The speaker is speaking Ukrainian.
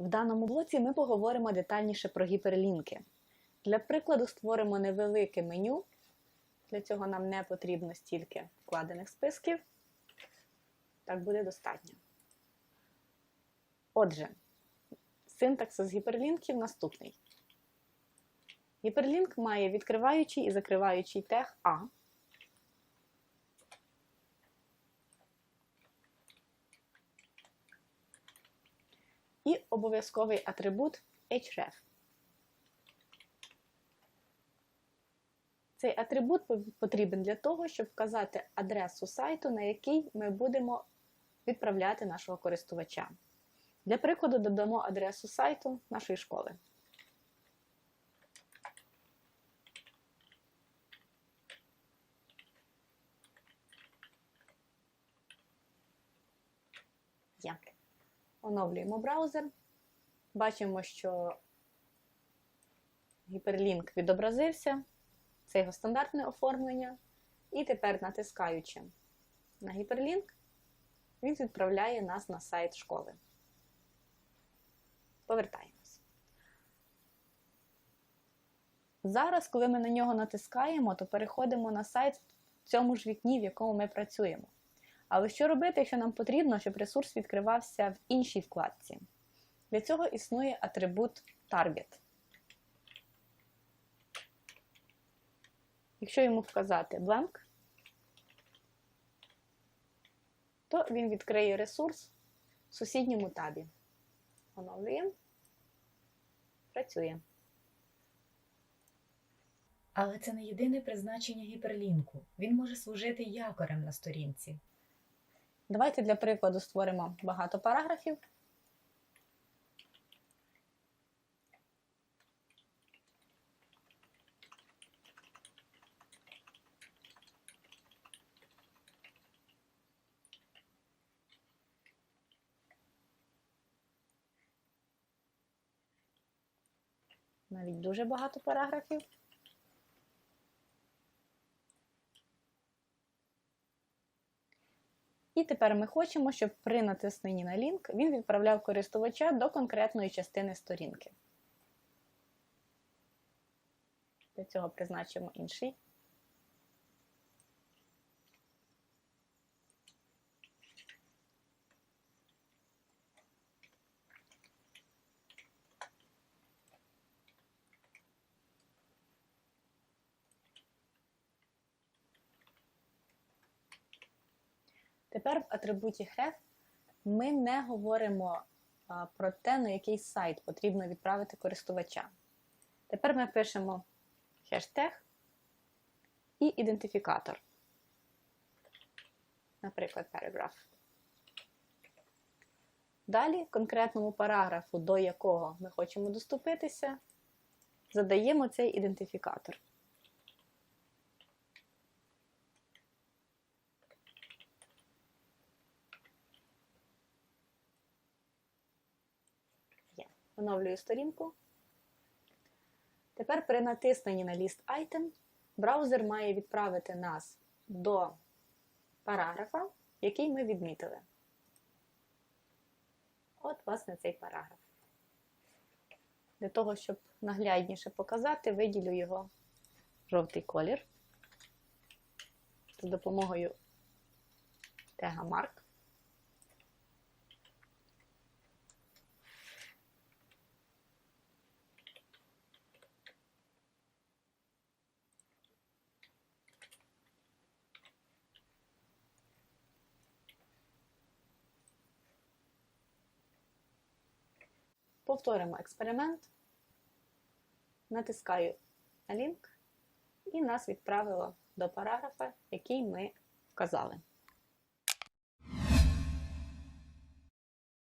В даному блоці ми поговоримо детальніше про гіперлінки. Для прикладу створимо невелике меню. Для цього нам не потрібно стільки вкладених списків. Так буде достатньо. Отже, синтаксис гіперлінків наступний. Гіперлінк має відкриваючий і закриваючий тег А. І обов'язковий атрибут href. Цей атрибут потрібен для того, щоб вказати адресу сайту, на який ми будемо відправляти нашого користувача. Для прикладу, додамо адресу сайту нашої школи. Є. Оновлюємо браузер. Бачимо, що гіперлінк відобразився. Це його стандартне оформлення. І тепер, натискаючи на гіперлінк, він відправляє нас на сайт школи. Повертаємось. Зараз, коли ми на нього натискаємо, то переходимо на сайт в цьому ж вікні, в якому ми працюємо. Але що робити, якщо нам потрібно, щоб ресурс відкривався в іншій вкладці? Для цього існує атрибут Target. Якщо йому вказати blank, то він відкриє ресурс в сусідньому табі. Оновлюємо. Працює. Але це не єдине призначення гіперлінку. Він може служити якорем на сторінці. Давайте для прикладу створимо багато параграфів. Навіть дуже багато параграфів. І тепер ми хочемо, щоб при натисненні на лінк він відправляв користувача до конкретної частини сторінки. Для цього призначимо інший. Тепер в атрибуті href ми не говоримо про те, на який сайт потрібно відправити користувача. Тепер ми пишемо хештег і ідентифікатор. Наприклад, paragraph. Далі конкретному параграфу, до якого ми хочемо доступитися, задаємо цей ідентифікатор. Оновлюю сторінку. Тепер при натисненні на ліст Item браузер має відправити нас до параграфа, який ми відмітили. От, власне, цей параграф. Для того, щоб наглядніше показати, виділю його жовтий колір з допомогою тега Mark. Повторимо експеримент, натискаю на лінк, і нас відправило до параграфа, який ми вказали.